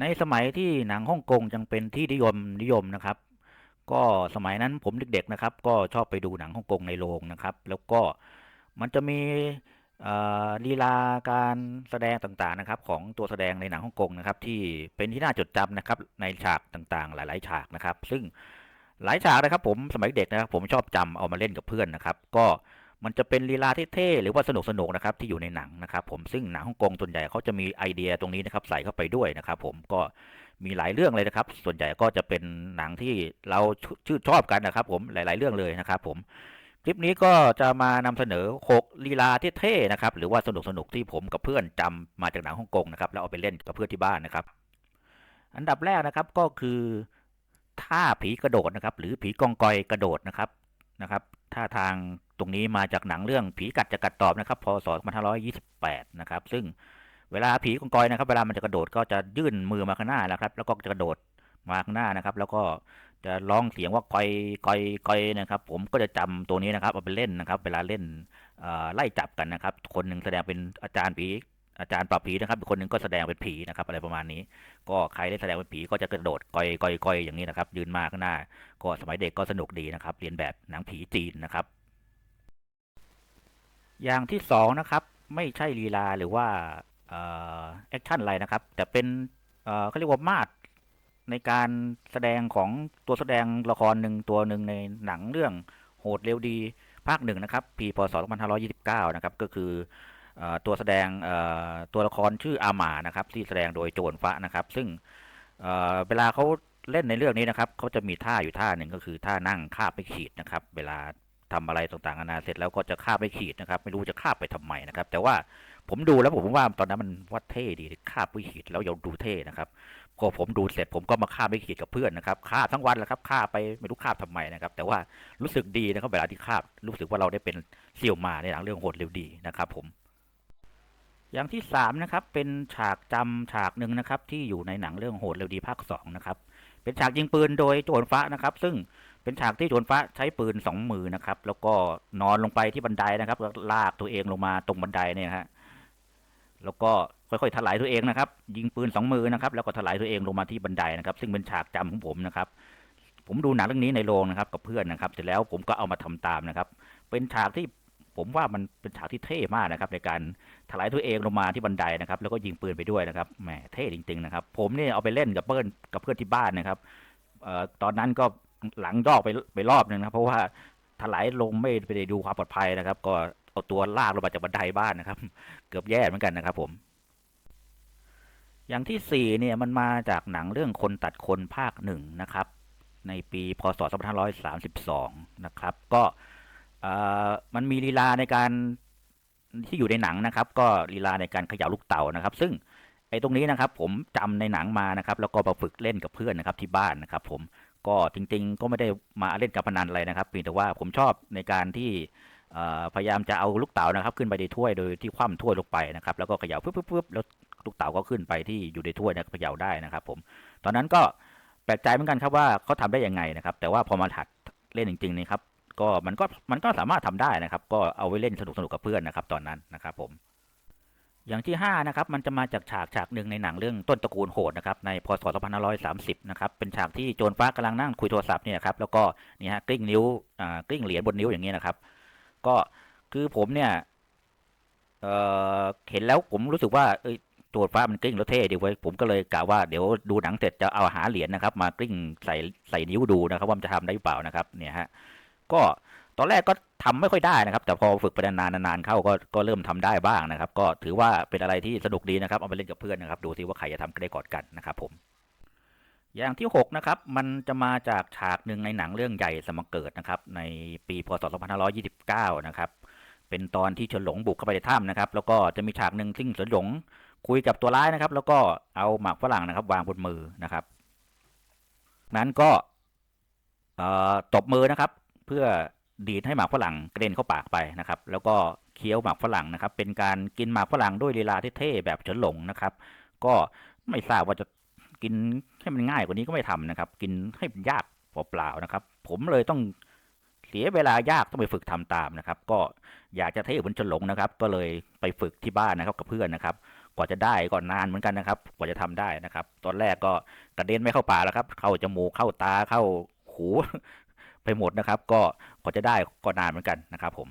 ในสมัยที่หนังฮ่องกงยังเป็นที่นิยมนิยมนะครับ ก็สมัยนั้นผมเด็กๆนะครับ ก็ชอบไปดูหนังฮ่องกงในโรงนะครับ แล้วก็มันจะมีลีลาการแสดงต่างๆนะครับ ของตัวแสดงในหนังฮ่องกงนะครับ ที่เป็นที่น่าจดจำนะครับในฉากต่างๆ หลายๆฉากนะครับ ซึ่งหลายฉากนะครับ ผมสมัยเด็กนะครับ ผมชอบจำเอามาเล่นกับเพื่อนนะครับ ก็ มันจะเป็นลีลาเท่ๆหรือว่าสนุกๆนะครับที่อยู่ในหนังนะครับผมซึ่งหนังฮ่องกงส่วนใหญ่เขาจะมีไอเดียตรงนี้นะครับใส่เข้าไปด้วยนะครับผมก็มีหลายเรื่องเลยนะครับ ส่วนใหญ่ก็จะเป็นหนังที่เราชื่นชอบกันนะครับผมหลาย ๆ เรื่องเลยนะครับผมคลิปนี้ก็จะมานำเสนอ6ลีลาเท่ๆนะครับหรือว่าสนุกๆที่ผมกับเพื่อนจำมาจากหนังฮ่องกงนะครับแล้วเอาไปเล่นกับเพื่อนที่บ้านนะครับ อันดับแรกนะครับก็คือท่าผีกระโดดนะครับ หรือผีกองกอยกระโดดนะครับนะครับท่าทาง ตรงนี้มาจากหนังเรื่องผีกัดจะกัดตอบนะครับพศ2528 นะครับ ซึ่งเวลาผีกองกอยนะครับ เวลามันจะกระโดดก็จะยื่นมือมาข้างหน้าแล้วครับ แล้วก็จะกระโดดมาข้างหน้านะครับ แล้วก็จะร้องเสียงว่ากอยกอยกอยนะครับ ผมก็จะจำตัวนี้นะครับเอาไปเล่นนะครับ เวลาเล่นไล่จับกันนะครับ คนหนึ่งแสดงเป็นอาจารย์ผีอาจารย์ปราบผีนะครับอีกคนหนึ่งก็แสดงเป็นผีนะครับอะไรประมาณนี้ ก็ใครได้แสดงเป็นผีก็จะกระโดดกอยกอยกอยอย่างนี้นะครับ ยืนมาข้างหน้า ก็สมัยเด็กก็สนุกดีนะครับ เรียนแบบหนังผีจีนนะครับ อย่างที่สองนะครับ ไม่ใช่ลีลาหรือว่าแอคชั่นอะไรนะครับ แต่เป็นเขาเรียกว่ามาดในการแสดงของตัวแสดงละครหนึ่งตัวหนึ่งในหนังเรื่องโหดเร็วดีภาคหนึ่งนะครับ ปีพศ 2529 นะครับ ก็คืออตัวแสดงตัวละครชื่ออาหมานะครับ ที่แสดงโดยโจนฟ้านะครับ ซึ่งเเวลาเขาเล่นในเรื่องนี้นะครับเขาจะมีท่าอยู่ท่าหนึ่งก็คือท่านั่งคาบไม่ขีดนะครับ เวลา ทำอะไรต่างๆนานาเสร็จแล้วก็จะคาบไม่ขีดนะครับ ไม่รู้จะคาบไปทำไมนะครับ แต่ว่าผมดูแล้วผมว่าตอนนั้นมันว่าเท่ดีคาบไม่ขีดแล้วยังดูเท่นะครับพอผมดูเสร็จผมก็มาคาบไม่ขีดกับเพื่อนนะครับคาบทั้งวันแหละครับคาบไปไม่รู้คาบทำไมนะครับ แต่ว่ารู้สึกดีนะครับเวลาที่คาบรู้สึกว่าเราได้เป็นเสี่ยวมาในหนังเรื่องโหดเร็วดีนะครับผมอย่างที่สามนะครับเป็นฉากจำฉากหนึ่งนะครับที่อยู่ในหนังเรื่องโหดเร็วดีภาคสองนะครับเป็นฉากยิงปืนโดยโจรฟ้านะครับ ซึ่ง เป็นฉากที่โจรฟ้าใช้ปืนสองมือนะครับ แล้วก็นอนลงไปที่บันไดนะครับแล้วลากตัวเองลงมาตรงบันไดเนี่ยฮะแล้วก็ค่อยๆถลายตัวเองนะครับ ยิงปืนสองมือนะครับ แล้วก็ถลายตัวเองลงมาที่บันไดนะครับ ซึ่งเป็นฉากจำของผมนะครับ ผมดูหนังเรื่องนี้ในโรงนะครับ กับเพื่อนนะครับ เสร็จแล้วผมก็เอามาทำตามนะครับ เป็นฉากที่ผมว่ามันเป็นฉากที่เท่มากนะครับ ในการถลายตัวเองลงมาที่บันไดนะครับ แล้วก็ยิงปืนไปด้วยนะครับแหมเท่จริง ๆ นะครับ ผมเนี่ยเอาไปเล่นกับเพื่อนกับเพื่อนที่บ้านนะครับเอ่อตอนนั้นก็ หลังยอกไปไปรอบหนึ่งนะครับเพราะว่าถลายลงไม่ไปได้ดูความปลอดภัยนะครับ ก็เอาตัวลากลงมาจากบันไดบ้านนะครับ เกือบแย่เหมือนกันนะครับผม อย่างที่สี่เนี่ยมันมาจากหนังเรื่องคนตัดคนภาคหนึ่งนะครับ ในปีพศ 2532 นะครับ ก็มันมีลีลาในการที่อยู่ในหนังนะครับ ก็ลีลาในการเขย่าลูกเต่านะครับ ซึ่งไอ้ตรงนี้นะครับ ผมจำในหนังมานะครับ แล้วก็มาฝึกเล่นกับเพื่อนนะครับที่บ้านนะครับ ผม ก็จริง ๆ ก็ไม่ได้มาเล่นการพนันอะไรนะครับเพียงแต่ว่าผมชอบในการที่พยายามจะเอาลูกเต๋านะครับ ขึ้นไปในถ้วยโดยที่คว่ำถ้วยลงไปนะครับ แล้วก็เขย่าปุ๊บปุ๊บปุ๊บแล้วลูกเต๋าก็ขึ้นไปที่อยู่ในถ้วยนะเขย่าได้นะครับ ผม ตอนนั้นก็แปลกใจเหมือนกันครับว่าเขาทำได้ยังไงนะครับ แต่ว่าพอมาถัดเล่นจริงๆนี่ครับก็มันก็มันก็สามารถทำได้นะครับ ก็เอาไว้เล่นสนุกสนุกกับเพื่อนนะครับ ตอนนั้นนะครับผม อย่างที่ห้านะครับ มันจะมาจากฉากฉากหนึ่งในหนังเรื่องต้นตระกูลโหดนะครับในพศ2530 นะครับ เป็นฉากที่โจรฟ้ากำลังนั่งคุยโทรศัพท์เนี่ยครับแล้วก็นี่ฮะกลิ้งนิ้วอ่ากลิ้งเหรียญบนนิ้วอย่างนี้นะครับ ก็คือผมเนี่ยเอ่อเห็นแล้วผมรู้สึกว่าเอ้ยโจรฟ้ามันกลิ้งแล้วเท่ดีเว้ยผมก็เลยกะว่าเดี๋ยวดูหนังเสร็จจะเอาหาเหรียญนะครับ มากลิ้งใส่ใส่นิ้วดูนะครับ ว่ามันจะทำได้หรือเปล่านะครับ เนี่ยฮะก็ ตอนแรกก็ทำไม่ค่อยได้นะครับ แต่พอฝึกไปนานๆนานๆเข้าก็ก็เริ่มทำได้บ้างนะครับ ก็ถือว่าเป็นอะไรที่สนุกดีนะครับเอาไปเล่นกับเพื่อนนะครับ ดูซิว่าใครจะทำได้ก่อนกันนะครับผมอย่างที่หกนะครับ มันจะมาจากฉากหนึ่งในหนังเรื่องใหญ่สมเกิดนะครับ ในปีพศ 2529 นะครับ เป็นตอนที่เฉินหลงบุกเข้าไปในถ้ำนะครับ แล้วก็จะมีฉากหนึ่งซึ่งเฉินหลงคุยกับตัวร้ายนะครับ แล้วก็เอาหมากฝรั่งนะครับ วางบนมือนะครับ นั้นก็เอ่อตบมือนะครับ เพื่อ ดีดให้หมากฝรั่งกระเด็นเข้าปากไปนะครับ แล้วก็เคี้ยวหมากฝรั่งนะครับ เป็นการกินหมากฝรั่งด้วยลีลาเท่ๆแบบเฉินหลงนะครับ ก็ไม่ทราบว่าจะกินให้มันง่ายกว่านี้ก็ไม่ทำนะครับ กินให้มันยากเปล่าๆนะครับ ผมเลยต้องเสียเวลายากต้องไปฝึกทำตามนะครับ ก็อยากจะเท่เหมือนเฉินหลงนะครับ ก็เลยไปฝึกที่บ้านนะครับกับเพื่อนนะครับกว่าจะได้ก่อนนานเหมือนกันนะครับ กว่าจะทำได้นะครับ ตอนแรกก็กระเด็นไม่เข้าปากแล้วครับ เข้าจมูกเข้าตาเข้าหู ไปหมดนะครับ ก็กว่าจะได้ก็นานเหมือนกันนะครับผม